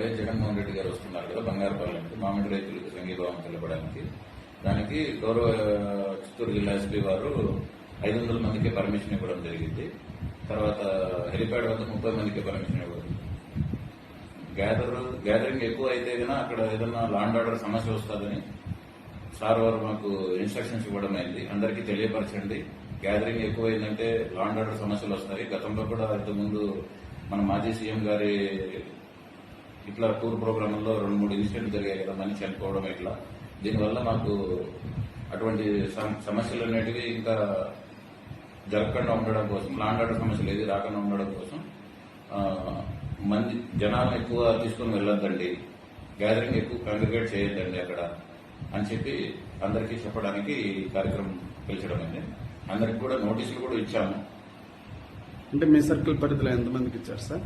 YS Jaganmohan Reddy గారు వస్తున్నారు కదా బంగారుపాలెంకి మామిడి రైతులకు సంఘీభావం తెలపడానికి. దానికి గౌరవ చిత్తూరు జిల్లా ఎస్పీ వారు ఐదు వందల మందికి పర్మిషన్ ఇవ్వడం జరిగింది. తర్వాత హెలిప్యాడ్ వద్ద ముప్పై మందికి పర్మిషన్ ఇవ్వడం. గ్యాదర్ గ్యాదరింగ్ ఎక్కువ అయితే కనుక అక్కడ ఏదైనా లాండ్ ఆర్డర్ సమస్య వస్తుందని సార్ వారు మాకు ఇన్స్ట్రక్షన్స్ ఇవ్వడం అయింది. అందరికీ తెలియపరచండి. గ్యాదరింగ్ ఎక్కువైందంటే లాండ్ ఆర్డర్ సమస్యలు వస్తాయి. గతంలో కూడా ఇంతకుముందు మన మాజీ సీఎం గారి ఇట్లా టూర్ ప్రోగ్రాంలో రెండు మూడు ఇన్సిడెంట్ జరిగాయి కదా మనిషి చనిపోవడం ఇట్లా దీనివల్ల మాకు అటువంటి సమ- సమస్యలు అనేటివి ఇంకా జరగకుండా ఉండడం కోసం లాండ్ ఆర్డర్ సమస్యలు ఏది రాకుండా ఉండడం కోసం మంది జనాలను ఎక్కువ తీసుకుని వెళ్ళొద్దండి. గ్యాదరింగ్ ఎక్కువ కాంగ్రిగేట్ చేయొద్దండి అక్కడ అని చెప్పి అందరికీ చెప్పడానికి ఈ కార్యక్రమం పిలిచడం అయింది. అందరికి కూడా నోటీసులు కూడా ఇచ్చాము. అంటే మీ సర్కిల్ పరిధిలో ఎంతమందికి ఇచ్చారు సార్?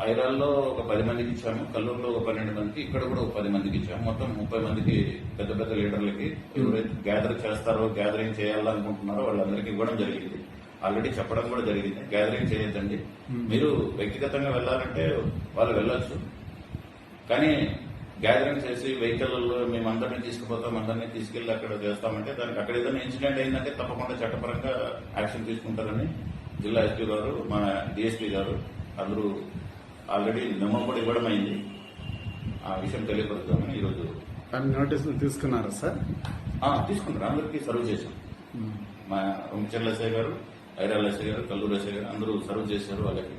ఐరాల్లో ఒక పది మందికి ఇచ్చాము కల్లూరులో ఒక పన్నెండు మందికి ఇక్కడ కూడా ఒక పది మందికి ఇచ్చాము. మొత్తం ముప్పై మందికి పెద్ద పెద్ద లీడర్లకి ఎవరైతే గ్యాదర్ చేస్తారో గ్యాదరింగ్ చేయాలనుకుంటున్నారో వాళ్ళందరికీ ఇవ్వడం జరిగింది. ఆల్రెడీ చెప్పడం కూడా జరిగింది. గ్యాదరింగ్ చేయొద్దండి. మీరు వ్యక్తిగతంగా వెళ్ళాలంటే వాళ్ళు వెళ్ళొచ్చు. కానీ గ్యాదరింగ్ చేసి వెహికల్లో మేము అందరినీ తీసుకుపోతాం అందరినీ తీసుకెళ్ళి అక్కడ చేస్తామంటే దానికి అక్కడ ఏదైనా ఇన్సిడెంట్ అయిందంటే తప్పకుండా చట్టపరంగా యాక్షన్ తీసుకుంటారని జిల్లా ఎస్పీ గారు మన డిఎస్పీ గారు అందరూ ఆల్రెడీ మెమో కూడా ఇవ్వడం అయింది ఆ విషయం తెలియపరుద్దామని ఈరోజు కానీ నోటీసులు తీసుకున్నారా సార్? ఆ, తీసుకుంటారు అందరికీ సర్వ్ చేశాం. మా ఎస్ఐ గారు ఐరాల ఎస్ఐ గారు కల్లూరు గారు అందరూ సర్వ్ చేశారు వాళ్ళకి.